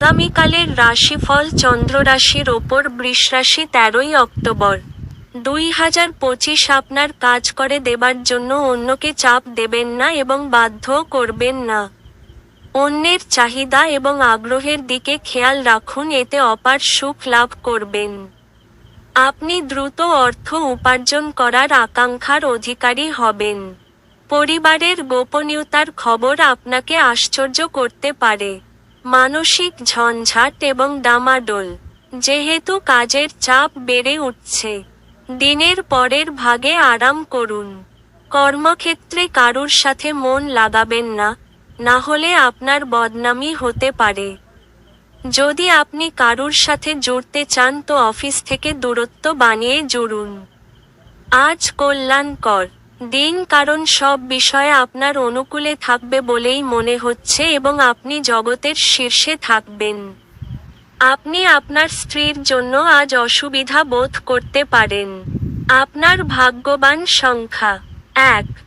আগামীকালের রাশিফল চন্দ্ররাশির ওপর বৃষরাশি তেরোই অক্টোবর। দুই হাজার পঁচিশ আপনার কাজ করে দেবার জন্য অন্যকে চাপ দেবেন না এবং বাধ্যও করবেন না। অন্যের চাহিদা এবং আগ্রহের দিকে খেয়াল রাখুন, এতে অপার সুখ লাভ করবেন। আপনি দ্রুত অর্থ উপার্জন করার আকাঙ্ক্ষার অধিকারী হবেন। পরিবারের গোপনীয়তার খবর আপনাকে আশ্চর্য করতে পারে। মানসিক ঝঞ্ঝাট এবং ডামাডোল যেহেতু কাজের চাপ বেড়ে উঠছে। দিনের পরের ভাগে আরাম করুন। কর্মক্ষেত্রে কারুর সাথে মন লাগাবেন না না হলে আপনার বদনামি হতে পারে। যদি আপনি কারুর সাথে জুড়তে চান তো অফিস থেকে দূরত্ব বানিয়ে জুড়ুন। আজ কল্যাণকর। দিন কারণ সব বিষয়ে আপনার অনুকূলে থাকবে বলেই মনে হচ্ছে এবং আপনি জগতের শীর্ষে থাকবেন। আপনি আপনার স্ত্রীর জন্য আজ অসুবিধা বোধ করতে পারেন। আপনার ভাগ্যবান সংখ্যা, এক।